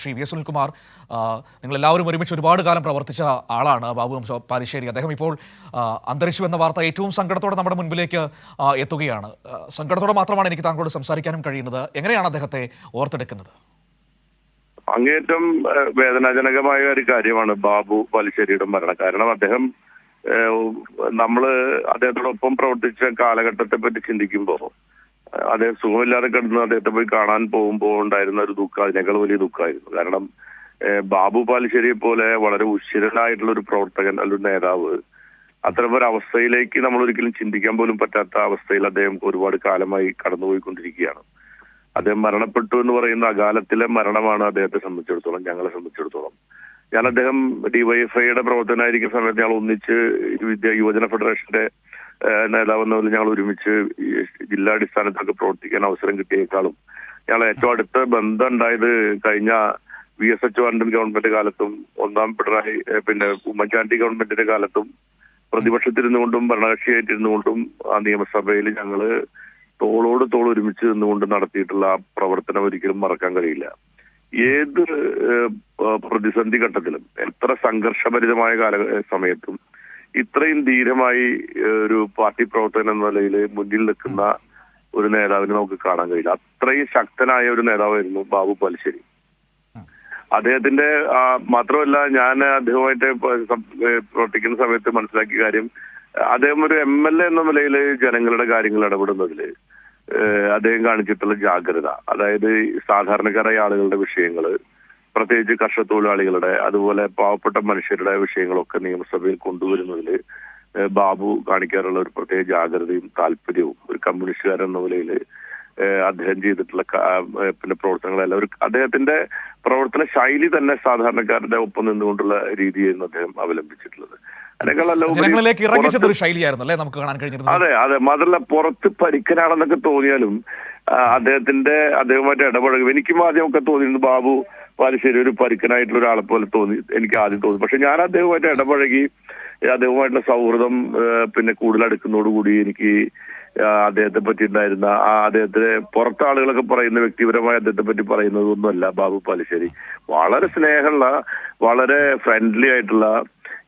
Shri V S Sunilkumar നിങ്ങളെല്ലാവരും ഒരുമിച്ച് ഒരുപാട് കാലം പ്രവർത്തിച്ച ആളാണ് ബാബു പാലിശ്ശേരി അദ്ദേഹം ഇപ്പോൾ അന്തരിച്ചു എന്ന വാർത്ത ഏറ്റവും സങ്കടത്തോടെ നമ്മുടെ മുൻപിലേക്ക് എത്തുകയാണ്. സങ്കടത്തോടെ മാത്രമാണ് എനിക്ക് താങ്കളോട് സംസാരിക്കാനും കഴിയുന്നത്. എങ്ങനെയാണ് അദ്ദേഹത്തെ ഓർത്തെടുക്കുന്നത്? അങ്ങേറ്റം വേദനാജനകമായ ഒരു കാര്യമാണ് ബാബു പാലിശ്ശേരിയുടെ മരണം. കാരണം അദ്ദേഹം നമ്മൾ അദ്ദേഹത്തോടൊപ്പം പ്രവർത്തിച്ച കാലഘട്ടത്തെ പറ്റി ചിന്തിക്കുമ്പോൾ അദ്ദേഹം സുഖമില്ലാതെ കിടന്ന് അദ്ദേഹത്തെ പോയി കാണാൻ പോകുമ്പോൾ ഉണ്ടായിരുന്ന ഒരു ദുഃഖം അതിനേക്കാൾ വലിയ ദുഃഖമായിരുന്നു. കാരണം ബാബു പാലശ്ശേരിയെ പോലെ വളരെ ഉശിരനായിട്ടുള്ള ഒരു പ്രവർത്തകൻ അല്ലെങ്കിൽ നേതാവ്. അത്തരം ഒരു അവസ്ഥയിലേക്ക് നമ്മൾ ഒരിക്കലും ചിന്തിക്കാൻ പോലും പറ്റാത്ത അവസ്ഥയിൽ അദ്ദേഹം ഒരുപാട് കാലമായി കടന്നുപോയിക്കൊണ്ടിരിക്കുകയാണ്. അദ്ദേഹം മരണപ്പെട്ടു എന്ന് പറയുന്ന അകാലത്തിലെ മരണമാണ് അദ്ദേഹത്തെ സംബന്ധിച്ചിടത്തോളം ഞങ്ങളെ സംബന്ധിച്ചിടത്തോളം. ഞാൻ അദ്ദേഹം ഡിവൈഎഫ്ഐയുടെ പ്രവർത്തനമായിരിക്കുന്ന സമയത്ത് ഞങ്ങൾ ഒന്നിച്ച് വിദ്യ യുവജന ഫെഡറേഷന്റെ നേതാവെന്ന പോലെ ഞങ്ങൾ ഒരുമിച്ച് ജില്ലാടിസ്ഥാനത്തൊക്കെ പ്രവർത്തിക്കാൻ അവസരം കിട്ടിയേക്കാളും. ഞങ്ങൾ ഏറ്റവും അടുത്ത ബന്ധം ഉണ്ടായത് കഴിഞ്ഞ വി എസ് എച്ച് വണ്ടൻ ഗവൺമെന്റ് കാലത്തും ഒന്നാം പിണറായി പിന്നെ ഉമ്മൻചാണ്ടി ഗവൺമെന്റിന്റെ കാലത്തും പ്രതിപക്ഷത്തിരുന്നുകൊണ്ടും ഭരണകക്ഷിയായിട്ടിരുന്നുകൊണ്ടും ആ നിയമസഭയിൽ ഞങ്ങൾ തോളോട് തോൾ ഒരുമിച്ച് നിന്നുകൊണ്ട് നടത്തിയിട്ടുള്ള ആ പ്രവർത്തനം ഒരിക്കലും മറക്കാൻ കഴിയില്ല. ഏത് പ്രതിസന്ധി ഘട്ടത്തിലും എത്ര സംഘർഷഭരിതമായ കാല സമയത്തും ഇത്രയും ധീരമായി ഒരു പാർട്ടി പ്രവർത്തകൻ എന്ന നിലയിൽ മുന്നിൽ നിൽക്കുന്ന ഒരു നേതാവിനെ നമുക്ക് കാണാൻ കഴിയില്ല. അത്രയും ശക്തനായ ഒരു നേതാവായിരുന്നു ബാബു പലശ്ശേരി. അദ്ദേഹത്തിന്റെ മാത്രമല്ല ഞാൻ അദ്ദേഹമായിട്ട് പ്രവർത്തിക്കുന്ന സമയത്ത് മനസ്സിലാക്കിയ കാര്യം അദ്ദേഹം ഒരു എം എൽ എ എന്ന നിലയിൽ ജനങ്ങളുടെ കാര്യങ്ങൾ ഇടപെടുന്നതിൽ അദ്ദേഹം കാണിച്ചിട്ടുള്ള ജാഗ്രത. അതായത് സാധാരണക്കാരായ ആളുകളുടെ വിഷയങ്ങൾ പ്രത്യേകിച്ച് കർഷക തൊഴിലാളികളുടെ അതുപോലെ പാവപ്പെട്ട മനുഷ്യരുടെ വിഷയങ്ങളൊക്കെ നിയമസഭയിൽ കൊണ്ടുവരുന്നതിൽ ബാബു കാണിക്കാറുള്ള ഒരു പ്രത്യേക ജാഗ്രതയും താല്പര്യവും ഒരു കമ്മ്യൂണിസ്റ്റുകാരൻ എന്ന നിലയിൽ അദ്ദേഹം ചെയ്തിട്ടുള്ള പിന്നെ പ്രവർത്തനങ്ങളെല്ലാം. ഒരു അദ്ദേഹത്തിന്റെ പ്രവർത്തന ശൈലി തന്നെ സാധാരണക്കാരുടെ ഒപ്പം നിന്നുകൊണ്ടുള്ള രീതിയായിരുന്നു അദ്ദേഹം അവലംബിച്ചിട്ടുള്ളത്. ജനങ്ങളിലേക്ക് ഇറങ്ങിച്ചത് ഒരു ശൈലിയായിരുന്നു അല്ലേ നമുക്ക് കാണാൻ കഴിഞ്ഞിരുന്നത്? അതെ അതെ. മാത്രമല്ല പുറത്ത് പരിക്കനാണെന്നൊക്കെ തോന്നിയാലും അദ്ദേഹത്തിന്റെ അദ്ദേഹമായിട്ട് ഇടപഴകും. എനിക്കും ആദ്യമൊക്കെ തോന്നിയിരുന്നു ബാബു പാലശ്ശേരി ഒരു പരിക്കനായിട്ടുള്ള ഒരാളെ പോലെ തോന്നി എനിക്ക് ആദ്യം തോന്നി. പക്ഷെ ഞാൻ അദ്ദേഹമായിട്ട് ഇടപഴകി അദ്ദേഹവുമായിട്ടുള്ള അദ്ദേഹമായിട്ടുള്ള സൗഹൃദം പിന്നെ കൂടുതൽ അടുക്കുന്നതോടുകൂടി എനിക്ക് അദ്ദേഹത്തെ പറ്റി ഉണ്ടായിരുന്ന ആ അദ്ദേഹത്തിന് പുറത്തെ ആളുകളൊക്കെ പറയുന്ന വ്യക്തിപരമായി അദ്ദേഹത്തെ പറ്റി പറയുന്നതൊന്നുമല്ല ബാബു പാലശ്ശേരി. വളരെ സ്നേഹമുള്ള വളരെ ഫ്രണ്ട്ലി ആയിട്ടുള്ള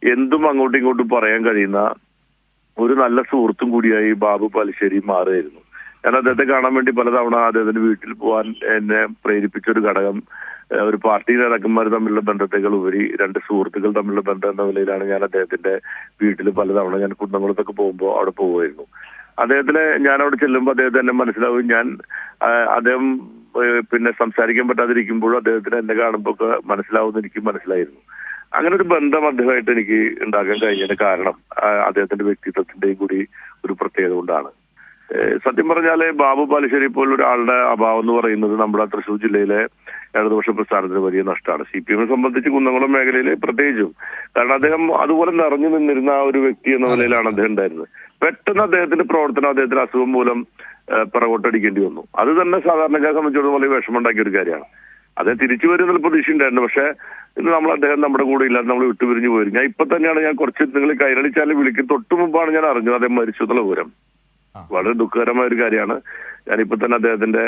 എന്തും അങ്ങോട്ടും ഇങ്ങോട്ടും പറയാൻ കഴിയുന്ന ഒരു നല്ല സുഹൃത്തും കൂടിയായി ബാബു പാലശ്ശേരി മാറുകയായിരുന്നു. ഞാൻ അദ്ദേഹത്തെ കാണാൻ വേണ്ടി പലതവണ അദ്ദേഹത്തിന്റെ വീട്ടിൽ പോകാൻ എന്നെ പ്രേരിപ്പിച്ച ഒരു ഘടകം ഒരു പാർട്ടി നേതാക്കന്മാർ തമ്മിലുള്ള ബന്ധത്തേക്കാൾ ഉപരി രണ്ട് സുഹൃത്തുക്കൾ തമ്മിലുള്ള ബന്ധം എന്ന നിലയിലാണ് ഞാൻ അദ്ദേഹത്തിന്റെ വീട്ടിൽ പലതവണ ഞാൻ കുന്നംകുളത്തൊക്കെ പോകുമ്പോൾ അവിടെ പോകുമായിരുന്നു അദ്ദേഹത്തിന് ഞാൻ അവിടെ ചെല്ലുമ്പോൾ അദ്ദേഹത്തെ എന്നെ മനസ്സിലാവും ഞാൻ അദ്ദേഹം പിന്നെ സംസാരിക്കാൻ പറ്റാതിരിക്കുമ്പോഴും അദ്ദേഹത്തിന് എന്നെ കാണുമ്പോൾ ഒക്കെ മനസ്സിലാവുമെന്ന് എനിക്ക് മനസ്സിലായിരുന്നു. അങ്ങനെ ഒരു ബന്ധം അദ്ദേഹമായിട്ട് എനിക്ക് ഉണ്ടാക്കാൻ കഴിഞ്ഞതിന്റെ കാരണം അദ്ദേഹത്തിന്റെ വ്യക്തിത്വത്തിന്റെയും കൂടി ഒരു പ്രത്യേകത കൊണ്ടാണ്. സത്യം പറഞ്ഞാൽ ബാബു ബാലുശ്ശേരി പോലുള്ള ഒരാളുടെ അഭാവം എന്ന് പറയുന്നത് നമ്മുടെ തൃശൂർ ജില്ലയിലെ ഇടതുപക്ഷ പ്രസ്ഥാനത്തിന് വലിയ നഷ്ടമാണ്. സി പി എമ്മിനെ സംബന്ധിച്ച് കുന്നംകുളം മേഖലയിൽ പ്രത്യേകിച്ചും. കാരണം അദ്ദേഹം അതുപോലെ നിറഞ്ഞു നിന്നിരുന്ന ആ ഒരു വ്യക്തി എന്ന നിലയിലാണ് അദ്ദേഹം ഉണ്ടായിരുന്നത്. പെട്ടെന്ന് അദ്ദേഹത്തിന്റെ പ്രവർത്തനം അദ്ദേഹത്തിന്റെ അസുഖം മൂലം പിറകോട്ടടിക്കേണ്ടി വന്നു. അത് തന്നെ സാധാരണക്കാരെ സംബന്ധിച്ചിടത്തോളം വലിയ വിഷമമുണ്ടാക്കിയ ഒരു കാര്യമാണ്. അദ്ദേഹം തിരിച്ചു വരുന്ന പ്രതീക്ഷ ഉണ്ടായിരുന്നു. പക്ഷെ ഇന്ന് നമ്മൾ അദ്ദേഹം നമ്മുടെ കൂടെ ഇല്ലാതെ നമ്മൾ വിട്ടുപിരിഞ്ഞു പോയി ഞാൻ ഇപ്പൊ തന്നെയാണ് ഞാൻ കുറച്ച് നിങ്ങൾ കൈരളിച്ചാൽ വിളിക്കും. തൊട്ടു മുമ്പാണ് ഞാൻ അറിഞ്ഞത് അദ്ദേഹം മരിച്ചു എന്നുള്ള വിവരം വളരെ ദുഃഖകരമായ ഒരു കാര്യമാണ്. ഞാനിപ്പോ തന്നെ അദ്ദേഹത്തിന്റെ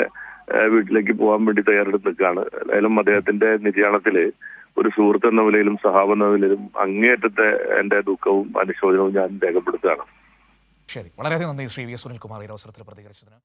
വീട്ടിലേക്ക് പോകാൻ വേണ്ടി തയ്യാറെടുത്ത് നിൽക്കുകയാണ്. ഏതായാലും അദ്ദേഹത്തിന്റെ നിര്യാണത്തിൽ ഒരു സുഹൃത്ത് എന്ന നിലയിലും സഹാബ് എന്ന നിലയിലും അങ്ങേയറ്റത്തെ എന്റെ ദുഃഖവും അനുശോചനവും ഞാൻ രേഖപ്പെടുത്തുകയാണ്. ശരി. വളരെയധികം നന്ദി ശ്രീ വി എസ് സുനിൽകുമാർ ഈ അവസരത്തിൽ പ്രതികരിച്ചതിന്.